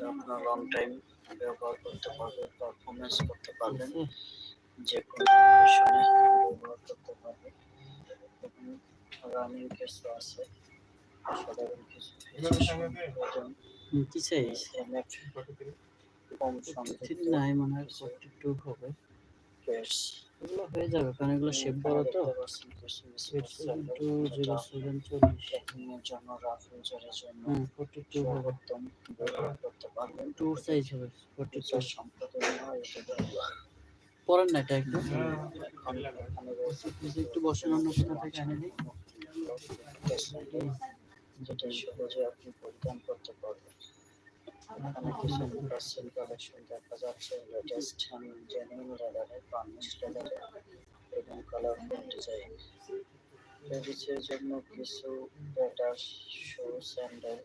এটা আপনার long time ব্যবহার করতে পারবেন পারফরমেন্স করতে পারবেন যে কোনো লোকেশনে ব্যবহার করতে পারবেন। রানিং কিছু আছে সাধারণ কিছু কি চাই? কম সংখ্যক ঠিক নাই মনে হয় ফোরটি টু হবে। পেয়ার্স এগুলো হয়ে যাবে, কারণ এগুলো শেপ বড় তো। জন্য করতে পারবেন পরেন না এটা একটু। একটু বসেন অন্য থেকে যেটা সহজে আপনি পরিধান করতে পারবেন। কিছু পার্সেল কালেকশন দেখা যাচ্ছে লেটেস্ট জেনুইন লেদারে পার্নিশ লেদারে এবং কালারফুল ডিজাইন লেডিসের জন্য কিছু বেটার শু স্যান্ডেল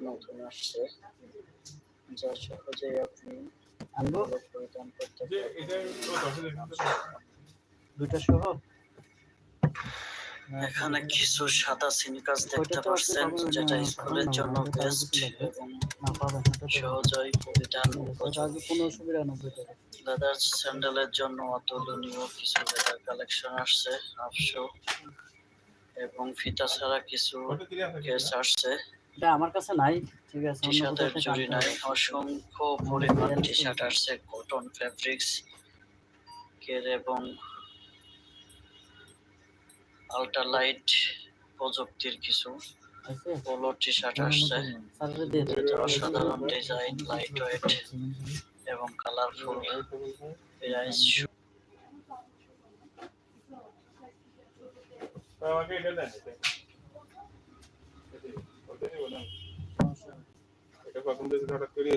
নতুন আসছে যা সহজেই আপনি পরিধান করতে পারবেন দুইটা সহ? এখানে কিছু সাদা সিনিকাস দেখতে পাচ্ছেন যেটা স্কুলের জন্য বেস্ট এবং সহজেই পরিধান লেদার স্যান্ডেলের জন্য অতুলনীয় কিছু লেদার কালেকশন আসছে হাফশো এবং ফিতা ছাড়া কিছু কেস আসছে। আমার কাছে নাই ঠিক আছে টি শার্টের জুড়ি নাই অসংখ্য পরিমাণ টি শার্ট আসছে কটন ফ্যাব্রিক্স কের এবং আল্ট্রালাইট প্রযুক্তির কিছু। পোলো টি শার্ট আসছে। অসাধারণ ডিজাইন লাইট ওয়েট এবং কালারফুল প্রাইস হঠাৎ করে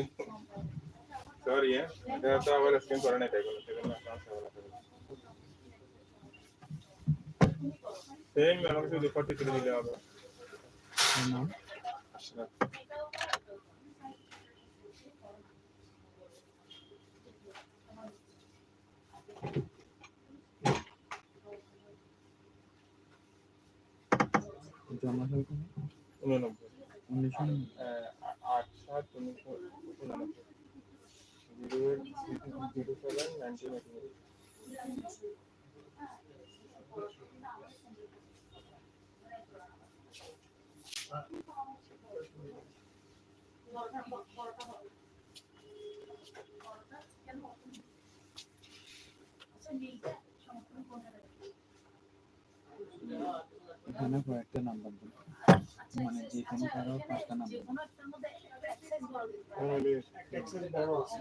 সরি হ্যাঁ এটা তো আবার স্ক্যান করে না তাই কোনো সেজন্য সমস্যা হলো সেম আমাকে শুধু ফর্টি থ্রি দিলে হবে। আচ্ছা উননব্বই। আহ, আট সাত উনিশশো উননব্বই। Zero zero seven nineteen eighty. এখানে কয়েকটা নাম্বার দিন মানে যেখানে কারও পাঁচটা নাম্বার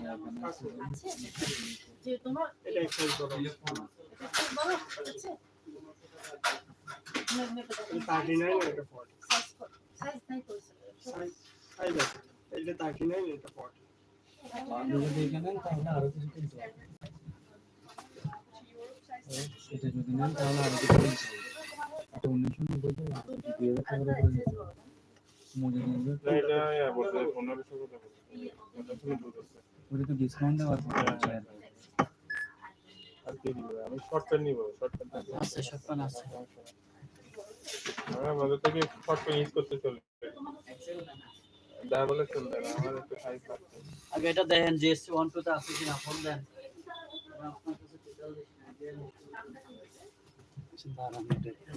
এখানে আছে আপনি যদি এখানে তাহলে আরও কিছু কিনতে হবে সেটা যদি নেন তাহলে আরও কিছু কিনতে হবে এটা উনিশশো নব্বই দুই হাজার টাকা করে নিতে নিয়ে এটা কথা ওটা আছে তো ডিসকাউন্ট দেওয়ার পর আর কি দিব আমি শর্ট প্যান্ট নিব শর্ট প্যান্ট আছে। সব পান আছে। আমার মধ্যে থেকে শর্ট প্যান্ট ইউজ করতে চলবে দেখা বলে চলবে আমার একটু সাইজ লাগছে আগে এটা দেখেন জিএসসি ওয়ান টু তে আছে কিনা ফোন দেন। এটা একটু।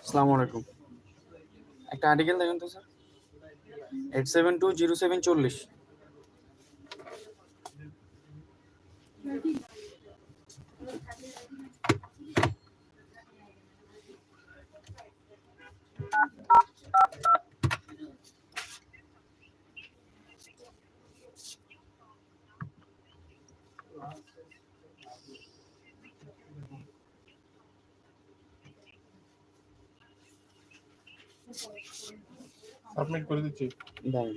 আসসালামু আলাইকুম। একটা আর্টিকেল দেখেন তো sir eight seven two zero seven চল্লিশ সাবমিট করে দিচ্ছি। দাঁড়ান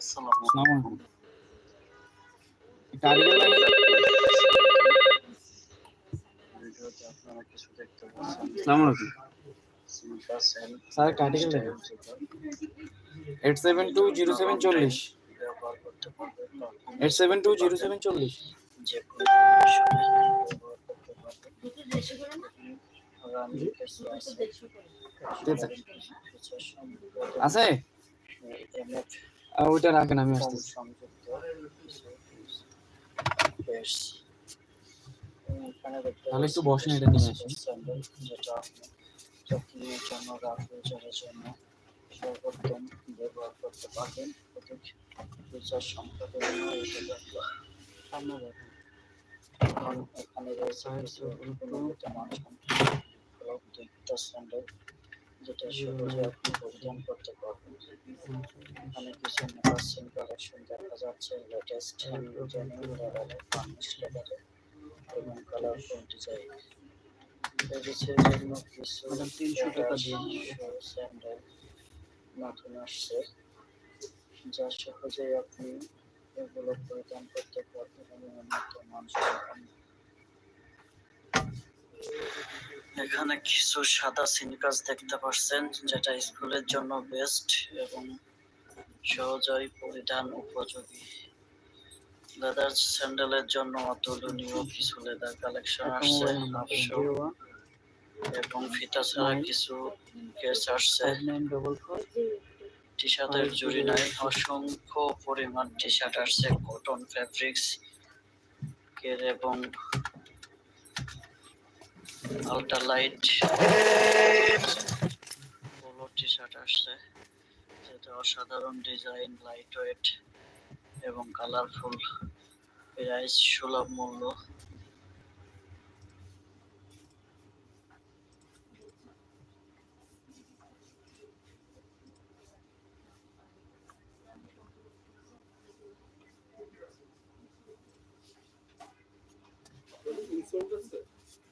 আসসালামু আলাইকুম একটা আর্টিকেল দেখেন ভিডিওতে আপনারা কিছু দেখতে পাচ্ছেন আসসালামু আলাইকুম স্নিকার সেল স্যার একটা আর্টিকেল দেখেন eight seven two zero seven চল্লিশ। Eight seven two zero seven চল্লিশ। আছে। ওইটা রাখেন আমি আসতেছি। তাহলে একটু বসেন, এটা নিয়ে আসেন। যত্নের জন্য রাফেজারের জন্য সর্বোত্তম ব্যবহার করতে পারবেন অধিক ফিচার সম্পর্কে এখন যেটা সহজে আপনি পরিধান করতে পারবেন এখানে কিছু দেখা যাচ্ছে লেটেস্ট এবং কালারফুল ডিজাইন লেডিসের জন্য কিছু ম্যাডাম, 300 টাকা দিয়ে স্যান্ডেল নতুন আসছে যা সহজেই আপনি এগুলো পরিধান করতে পারবেন এবং উন্নত মানসম্পন্ন এখানে কিছু সাদা সিনকাস দেখতে পাচ্ছেন যেটা স্কুলের জন্য বেস্ট এবং সহজেই পরিধান উপযোগী। লেদার স্যান্ডেলের জন্য অতুলনীয় কিছু লেদার কালেকশন আসছে। এবং ফিতা ছাড়া কিছু কেস আসছে। Five nine double four T শার্টের জুড়ি নাই। অসংখ্য পরিমাণ টি শার্ট আসছে। কটন ফ্যাব্রিক্স কের এবং ultra light polo T shirt আসছে। যেটা অসাধারণ ডিজাইন লাইট ওয়েট এবং কালারফুল প্রাইস সুলভ মূল্য।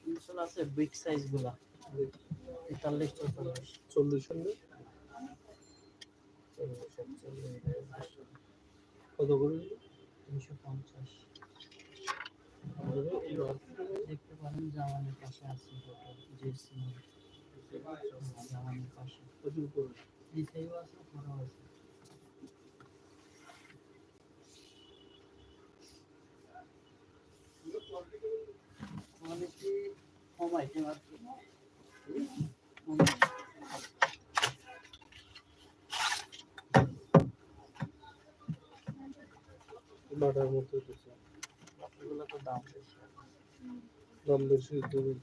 ইনসোল আছে বিগ সাইজগুলা। তেতাল্লিশ চৌচল্লিশ চল্লিশ কত করে তিনশো পঞ্চাশ। দেখতে পারেন জামানের পাশে আছে জামানের পাশে। প্রচুর করে নিচেও আছে উপরেও আছে। কোয়ালিটি কম আইটেম আর কি কম বাটার মতো এগুলো তো দাম বেশি। দাম বেশি জিনিস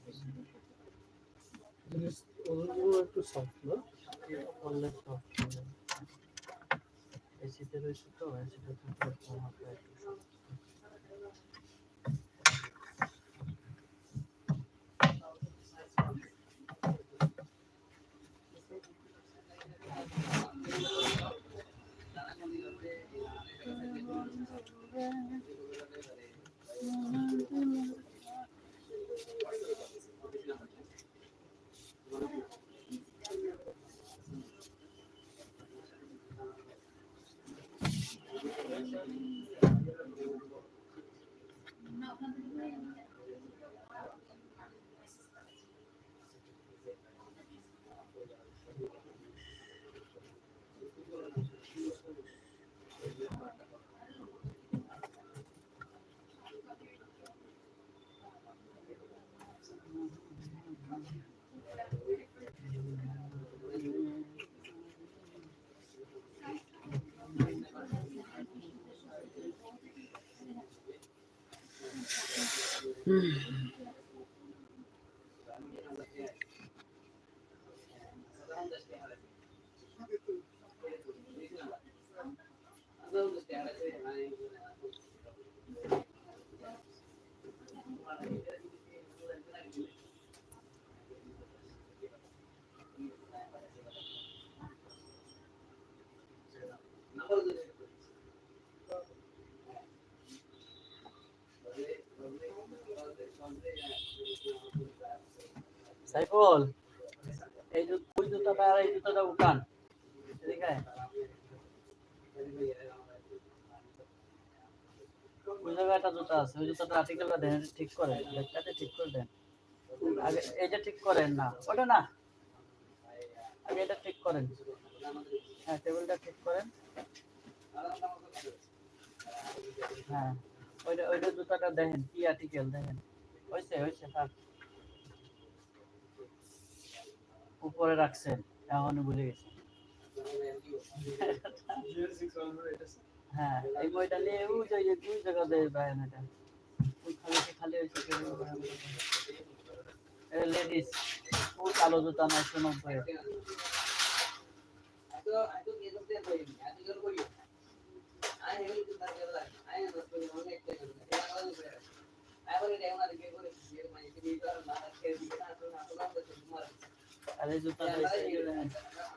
ওগুলো একটু সফট না? এটা করলে এসিতে রয়েছে তো এসিতে তো হবে একটু Mm. সাইফুল, এই ওই জুতাটা আর এই জুতাটা উঠান। এদিকে আয়। একটা জুতা আছে, ওই জুতাটা আর্টিকেলটা দেন, ঠিক করেন। ব্যাগটাতে ঠিক করে দেন। আগে এটা ঠিক করেন না, ওটা না। আগে এটা ঠিক করেন। হ্যাঁ টেবিলটা ঠিক করেন। হ্যাঁ ওইটা ওইটা জুতাটা দেখেন কি আর্টিকেল দেখেন হয়েছে হয়েছে থাক উপরে রাখছেন এখনই ভুলে গেছি হ্যাঁ এই বইটা নিয়ে দুই জায়গা দিয়ে লেডিস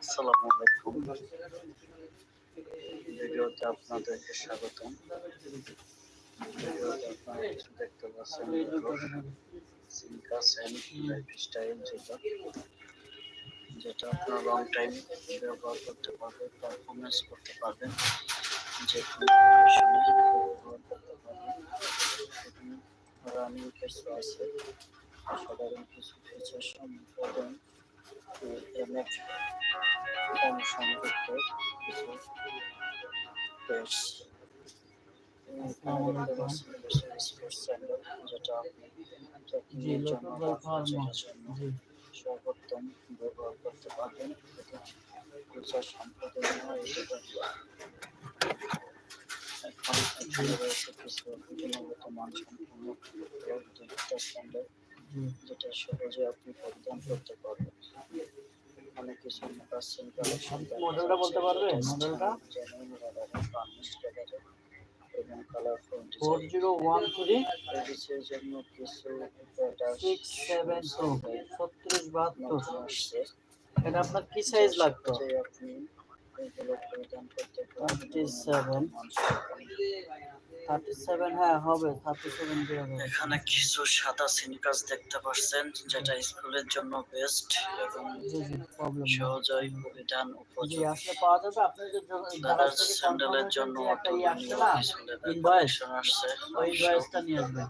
আসসালামু আলাইকুম। ভিডিওতে আপনাদেরকে স্বাগতম। ভিডিওতে আপনারা দেখতে পাচ্ছেন সিল্কা সেন লাইফস্টাইল যেটা যেটা আপনার লং টাইম ব্যবহার করতে পারবেন পারফরমেন্স করতে পারবেন, যে কোনো কন্ডিশনে ব্যবহার করতে পারবেন রানিং কিছু আছে সাধারণ কিছু ফিচার সম্পাদন এমএফ অনুসংযুক্ত কিছু পেজ যেটা আপনি জি ট্রেকিংয়ের জন্য লোকাল বা ফার্মা খোঁজার জন্য জি সর্বোত্তম ব্যবহার করতে পারবেন ফিচার সম্পাদনীয় এই যেটা এখন মানসম্পন্ন স্ট্যান্ডার্ড যেটা সহজে আপনি পরিধান করতে পারবেন অনেক কিছু মোকাসিন কালেকশন বলতে পারবেন? মডেলটা? জেনুইন কালারে এবং colourful four zero one three লেডিসের জন্য কিছু সিক্স সেভেন ছত্রিশ বাহাত্তর এটা আপনার কি সাইজ লাগতো আপনি পারবেন 37 হ্যাঁ হবে থার্টি সেভেন দিয়ে হবে। এখানে কিছু সাদা সিনিকাস দেখতে পাচ্ছেন যেটা স্কুলের জন্য বেস্ট এবং প্রবলেম সহজেই পরিধান উপযোগী। আসলে পাওয়া যাবে আপনি যে স্যান্ডেলের জন্য ইনভয়েস আসছে ওই ইনভয়েসটা নিয়ে আসবেন।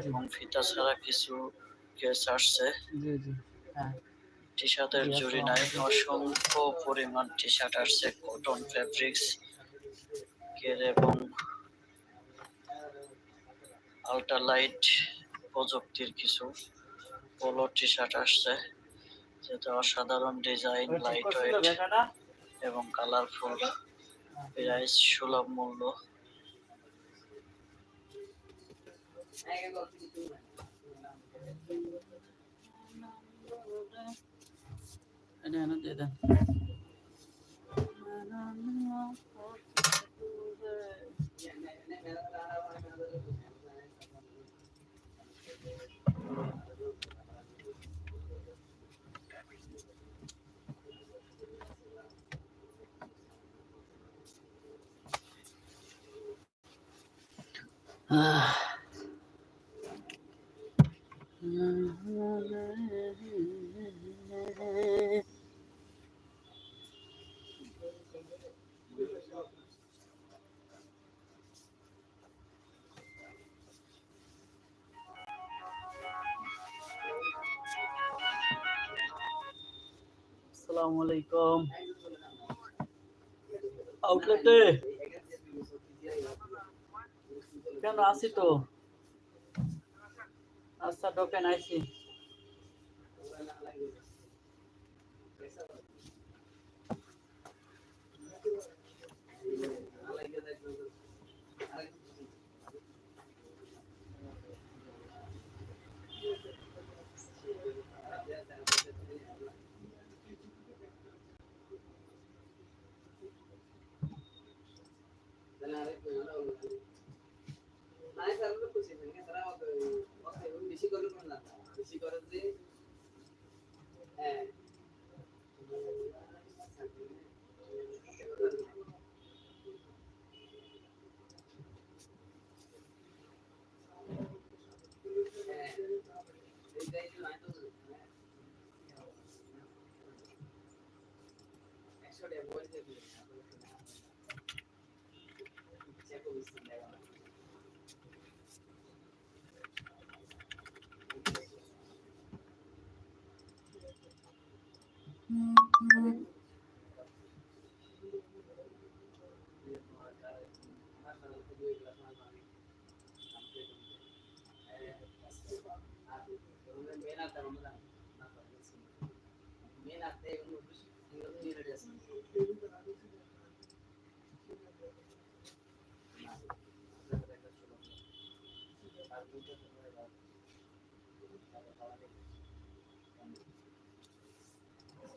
এবং ফিতা ছাড়া কিছু কেস আসছে। জি জি হ্যাঁ। টি শার্টের জুড়ি নাই অসংখ্য পরিমাণ টি শার্ট আসছে কটন ফেব্রিক্স কের এবং আল্ট্রালাইট প্রযুক্তির কিছু পোলো টি শার্ট আসছে যেটা অসাধারণ ডিজাইন লাইট ওয়েট এবং কালারফুল প্রাইস সুলভ মূল্য দেন আসসালামু আলাইকুম। আউটলেটে penal citou. Nossa, penal citou.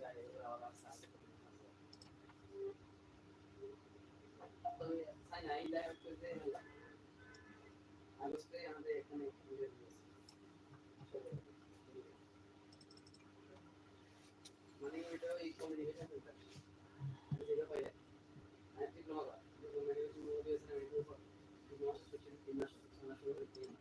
কেন আসি তো আচ্ছা ঢোকেন আইসি আসসালামু আলাইকুম ভিডিওতে আপনাদেরকে স্বাগতম ভিডিওতে আপনারা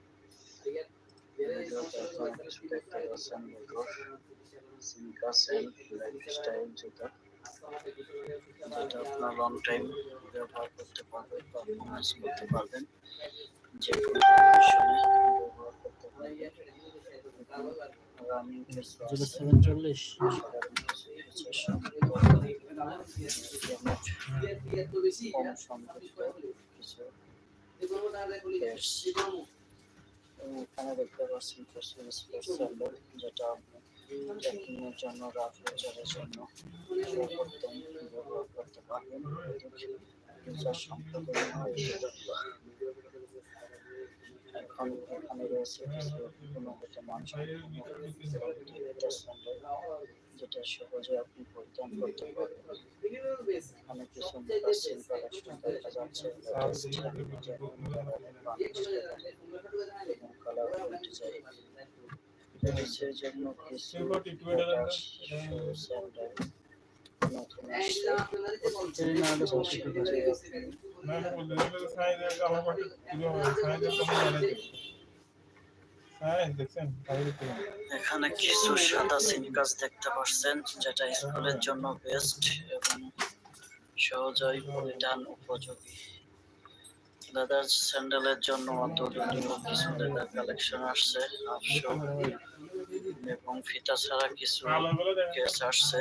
ব্যবহার করতে পারবেন করতে পারবেন যে কোনো ব্যবহার করতে পারবেন চল্লিশ এখানে দেখতে পাচ্ছেন ফসিল স্পোর্টস সেন্টার যেটা আপনি ট্রেকিং এর জন্য রাফ নেচারের জন্য ব্যবহার করতে পারবেন। ফিচার সম্পর্কে এখন এখানে রয়েছে কিছু গুণগত মান স্যান্ডেল যেটা সহজে আপনি পরিধান করতে পারবেন। এখানে কিছু যাচ্ছে। এখানে কিছু সাদা সিনকাস দেখতে পাচ্ছেন যেটা স্কুলের জন্য বেস্ট এবং সহজেই পরিধান উপযোগী। লেদার স্যান্ডেলের জন্য অতুলনীয় কিছু লেদার কালেকশন আসছে আটশো এবং ফিতা ছাড়া কিছু কেস আসছে।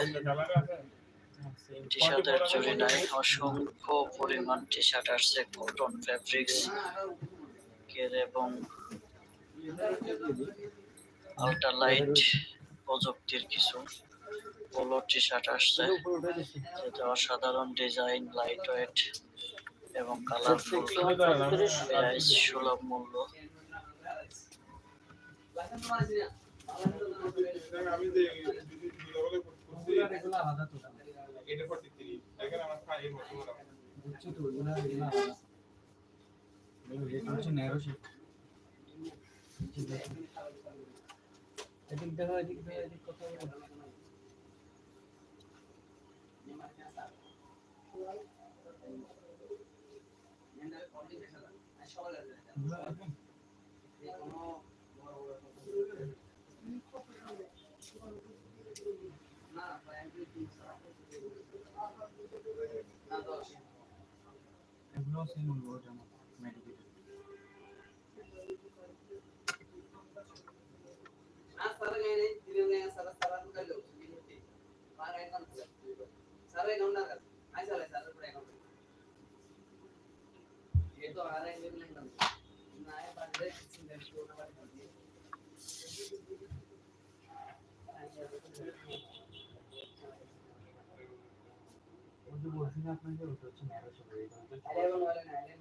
টি শার্টের জুড়ি নাই, অসংখ্য পরিমাণ টি শার্ট আসছে কটন ফ্যাব্রিক্স এবং আল্ট্রা লাইট প্রযুক্তির কিছু পোলো টি শার্ট আসছে, যেটা অসাধারণ ডিজাইন লাইট ওয়েট এবং কালারফুল প্রাইস সুলভ মূল্য। আমি এদিক দেখো এদিক দেখো এদিক কথা এগুলো সেম হলো যেমন సరగానే తిరిగిన సర సరగా లేవు బాగా అయితే ఉంటుంది సరగా ఉన్నారు కదా. అసలు సార్ ఇప్పుడు ఏమో వాళ్ళు అరే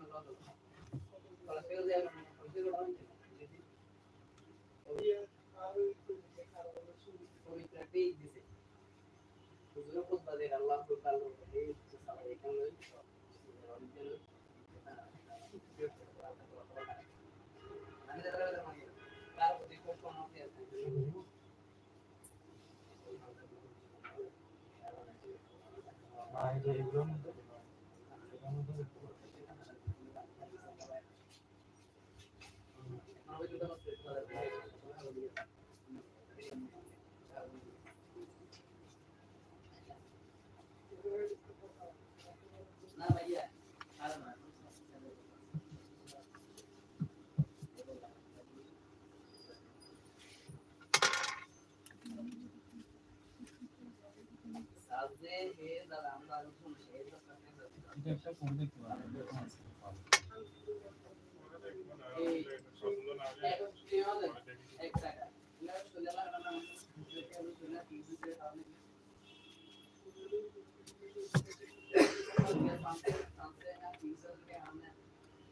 হচ্ছে ন্যারো শিফট এটা হচ্ছে বাইরে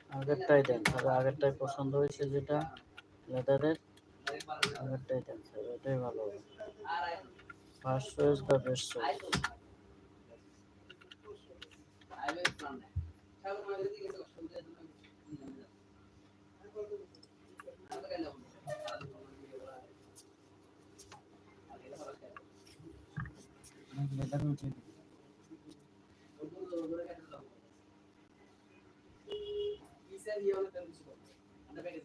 আগেরটাই দেন তবে আগেরটাই পছন্দ হয়েছে যেটা লেদারের আগেরটাই দেন স্যার এটাই ভালো হবে। ফার্স্ট চয়েস বা বেস্ট চয়েস অনেক লেদার উঠে দিবে আগেরটাই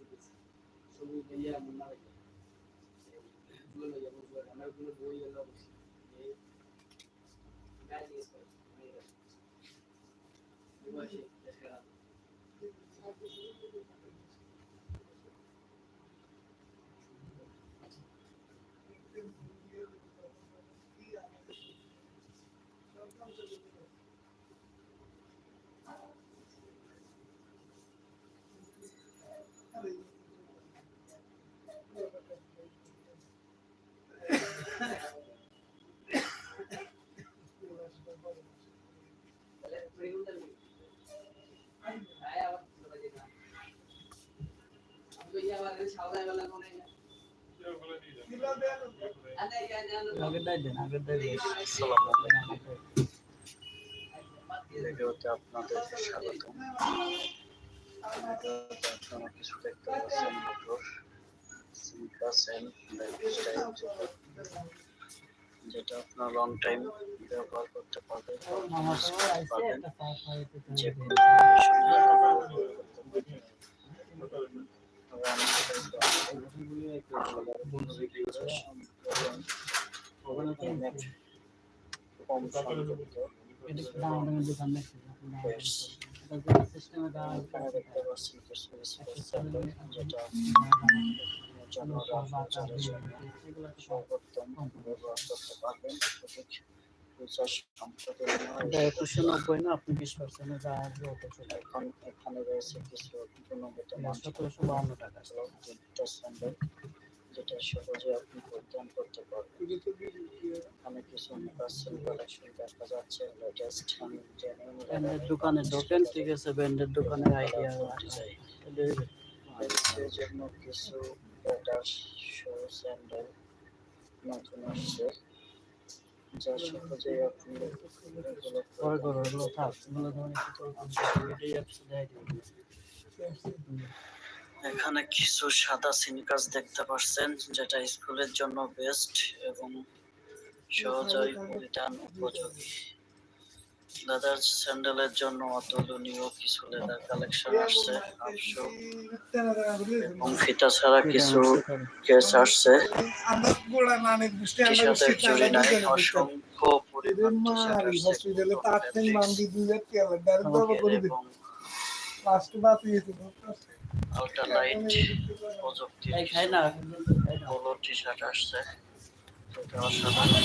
দেন আগেরটাই বেস্ট ভিডিওতে আপনাদেরকে স্বাগত আপনারা কিছু দেখতে পাচ্ছেন এন্ড লাইফস্টাইল যেটা আপনার লং টাইম ব্যবহার করতে পারবেন পারবেন জন্য সর্বোত্তম ব্যবহার করতে পারবেন একুশশো নব্বই না আপনি বিশ পার্সেন্টে যা আসবে ওটা চলে এখন এখানে রয়েছে কিছু সতেরোশো টাকা দুটো স্যান্ডেল যেটা সহজে আপনি পরিধান করতে পারবেন। এখানে কিছু কালেকশন দেখা যাচ্ছে লেটেস্ট ব্যান্ডের দোকানে ঢোকেন ঠিক আছে ব্যান্ডের দোকানের আইডিয়া যায় জন্য কিছু ব্যাটার শো স্যান্ডেল নতুন আসছে। যা সহজেই আপনি ধরুন এখানে কিছু সাদা সিনিকাস দেখতে পাচ্ছেন যেটা স্কুলের জন্য বেস্ট এবং সহজেই পরিধান উপযোগী। লেদার স্যান্ডেলের জন্য অতুলনীয় কিছু লেদার কালেকশন আসছে। আপশো এবং ফিতা ছাড়া কিছু কেস আসছে। টি শার্টের জুড়ি নাই অসংখ্য পরিমাণ আসছে। আল্ট্রালাইট প্রযুক্তি পোলো যেটা অসাধারণ।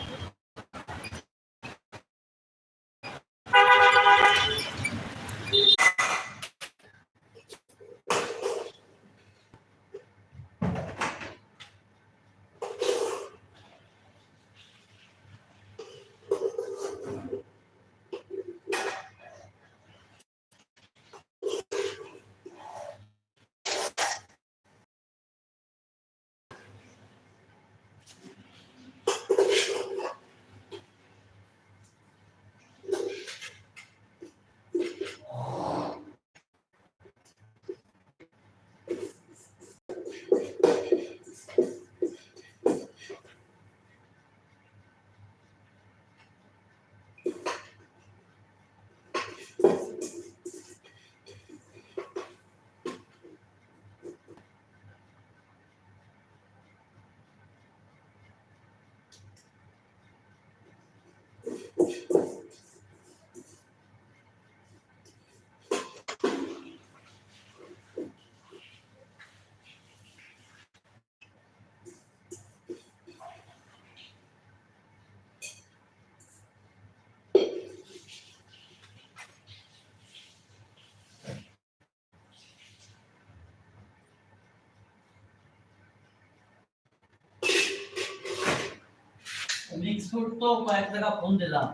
কিছু তো কয়েক জায়গা ফোন দিলাম।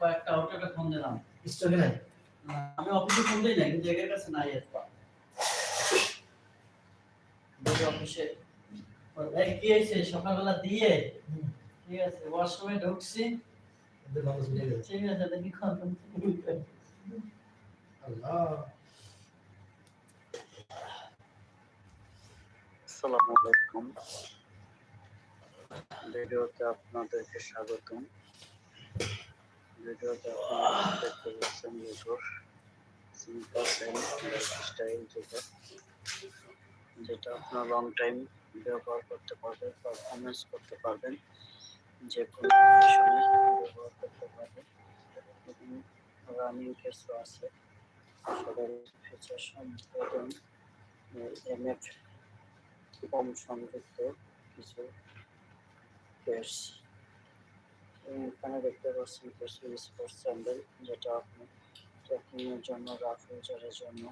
কয়েকটা হোটেলে ফোন দিলাম। স্টকে নাই। আমি অফিসে ফোন দিই না কিন্তু একের কাছে নাই বলি অফিসে কি হয়েছে? সকালবেলা দিয়ে? ঠিক আছে ওয়াশরুমে ঢুকছি। ঠিক আছে দেখি আল্লাহ। আসসালামু আলাইকুম। ভিডিওতে আপনাদেরকে স্বাগতম। ভিডিওতে আপনারা দেখতে পাচ্ছেন স্টাইল যেটা যেটা আপনার লং টাইম ব্যবহার করতে পারবেন পারফরমেন্স করতে পারবেন, যে কোনো কন্ডিশনে ব্যবহার করতে পারবেন। রানিং কেসও আছে। সবার ফিচার সম্পাদন এমএফ কম সংযুক্ত কিছু কেস এখানে দেখতে পাচ্ছেন কিছু স্পোর্টস স্যান্ডেল যেটা আপনি ট্রেকিংয়ের জন্য রাফ ইউজারের জন্য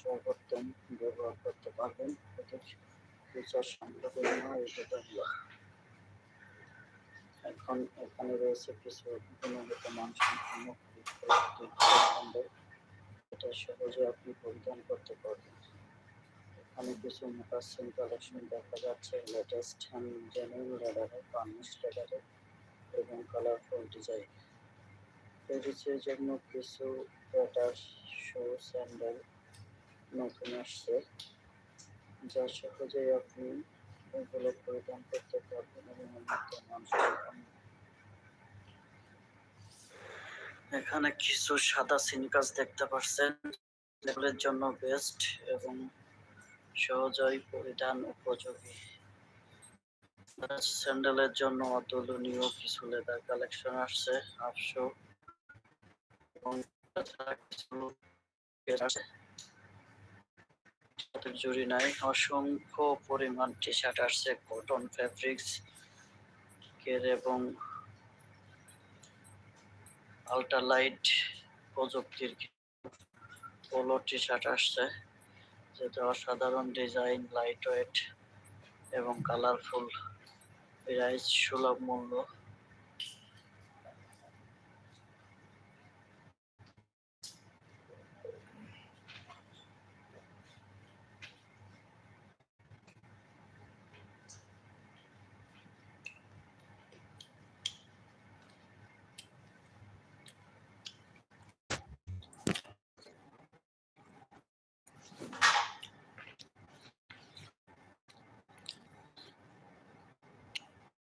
সর্বোত্তম ব্যবহার করতে পারবেন। ফিচার জুতোগুলো এখন এখানে রয়েছে কিছু গুণগত মানসম্পন্ন এটা সহজে আপনি পরিধান করতে পারবেন। এখানে কিছু মোকাসিন কালেকশন দেখা যাচ্ছে লেটেস্ট হ্যান্ড জেনুইন লেদারে বার্নিশ লেদারে এবং কালারফুল ডিজাইন লেডিসের জন্য কিছু ব্যাটার শু স্যান্ডেল নতুন আসছে। যা সহজেই আপনি এগুলো পরিধান করতে পারবেন এবং উন্নত মানসম্পন্ন এখানে কিছু সাদা সিনকাস দেখতে পাচ্ছেন এগুলোর জন্য বেস্ট এবং সহজেই পরিধান উপযোগী। স্যান্ডেলের জন্য অতুলনীয় কিছু লেদার কালেকশন আসছে আটশো এবং জুড়ি নাই, অসংখ্য পরিমাণ টি শার্ট আসছে কটন ফ্যাব্রিক্স কের এবং আল্ট্রালাইট প্রযুক্তির পোলো টি শার্ট আসছে। যেটা অসাধারণ ডিজাইন লাইট ওয়েট এবং কালারফুল প্রাইস সুলভ মূল্য।